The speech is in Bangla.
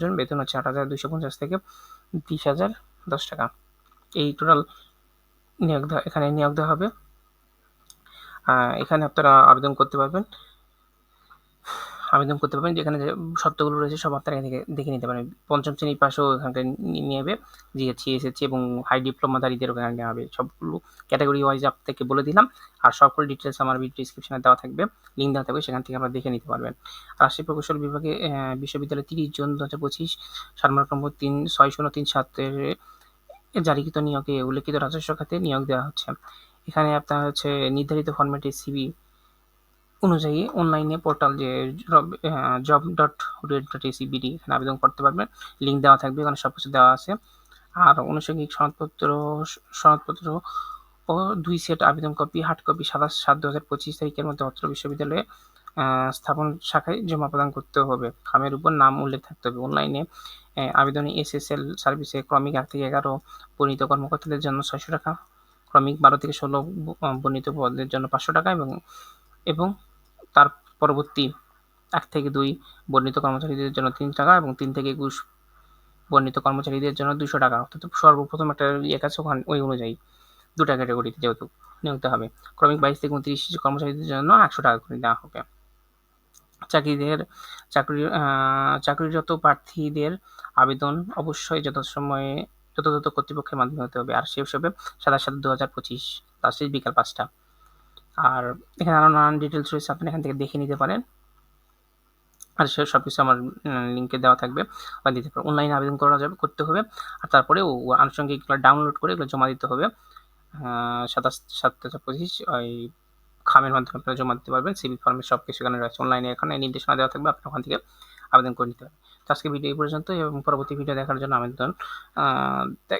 জন, বেতন হচ্ছে আট হাজার দুশো পঞ্চাশ থেকে বিশ হাজার দশ টাকা। এই টোটাল নিয়োগ এখানে নিয়োগ দেওয়া হবে। এখানে আপনারা আবেদন করতে পারবেন। আবেদন করতে পারবেন, যেখানে শর্তগুলো রয়েছে সব আপনারা এখান থেকে দেখে নিতে পারেন পঞ্চম শ্রেণি পাশও এখানকার নি- নেবে জিএসসি এসএসসি এবং হাই ডিপ্লোমাধারীদের ওখানে নেওয়া হবে। সবগুলো ক্যাটাগরি ওয়াইজ আপ আপনাকে বলে দিলাম। আর সকল ডিটেলস আমার ভিডিও ডিসক্রিপশনে দেওয়া থাকবে লিঙ্ক দেওয়া থাকবে, সেখান থেকে আপনারা দেখে নিতে পারবেন। রাজশাহী প্রকৌশল বিভাগে বিশ্ববিদ্যালয় তিরিশ জুন, দু হাজার পঁচিশ সারমর্কম্প তিন, ছয়, শূন্য, তিন সাতের জারিকৃত নিয়োগে উল্লেখিত রাজস্ব খাতে নিয়োগ দেওয়া হচ্ছে। এখানে আপনার হচ্ছে নির্ধারিত ফরম্যাটে সিবি অনুযায়ী অনলাইনে পোর্টাল যে job dot red dot ACBD এখানে আবেদন করতে পারবেন। লিঙ্ক দেওয়া থাকবে, এখানে সব কিছু দেওয়া আছে। আর আনুষঙ্গিক সনদপত্র সনদপত্র ও দুই সেট আবেদন কপি হার্ড কপি সাতাশ সাত দু হাজার পঁচিশ তারিখের মধ্যে অত্র বিশ্ববিদ্যালয়ে স্থাপন শাখায় জমা প্রদান করতে হবে। খামের উপর নাম উল্লেখ থাকতে হবে। অনলাইনে আবেদনে এসএসএল সার্ভিসে ক্রমিক এক থেকে এগারো বর্ণিত কর্মকর্তাদের জন্য ছয়শো টাকা, ক্রমিক বারো থেকে ষোলো বর্ণিত পদের জন্য পাঁচশো টাকা এবং এবং তার পরবর্তী এক থেকে দুই বর্ণিত কর্মচারীদের জন্য তিন টাকা এবং তিন থেকে একুশ বর্ণিত কর্মচারীদের জন্য দুশো টাকা। অর্থাৎ সর্বপ্রথম একটা ইয়ে কাছে ওখানে ওই অনুযায়ী দুটা ক্যাটাগরিতে যেহেতু নিয়োগ হবে। ক্রমিক বাইশ থেকে উনত্রিশ কর্মচারীদের জন্য একশো টাকা করে দেওয়া হবে। চাকরিদের চাকরি চাকরিরত প্রার্থীদের আবেদন অবশ্যই যথাসময়ে যথাযথ কর্তৃপক্ষের মাধ্যমে হতে হবে। আর শেষ হবে সাতাশ সাত দু হাজার পঁচিশ শেষ বিকাল পাঁচটা। আর এখানে আরও নানান ডিটেলস রয়েছে, আপনি এখান থেকে দেখে নিতে পারেন। আর সে সব কিছু আমার লিঙ্কে দেওয়া থাকবে। বা দিতে পারবেন অনলাইনে আবেদন করা যাবে, করতে হবে। আর তারপরে আনুষঙ্গিক এগুলো ডাউনলোড করে এগুলো জমা দিতে হবে। সাতাশ সাত পঁচিশ, ওই খামের মাধ্যমে আপনারা জমা দিতে পারবেন। সিভিল ফর্মের সব কিছু এখানে রয়েছে। অনলাইনে এখানে নির্দেশনা দেওয়া থাকবে, আপনি ওখান থেকে আবেদন করে নিতে পারবেন। তো আজকে ভিডিও এই পর্যন্ত এবং পরবর্তী ভিডিও দেখার জন্য আবেদন দেখ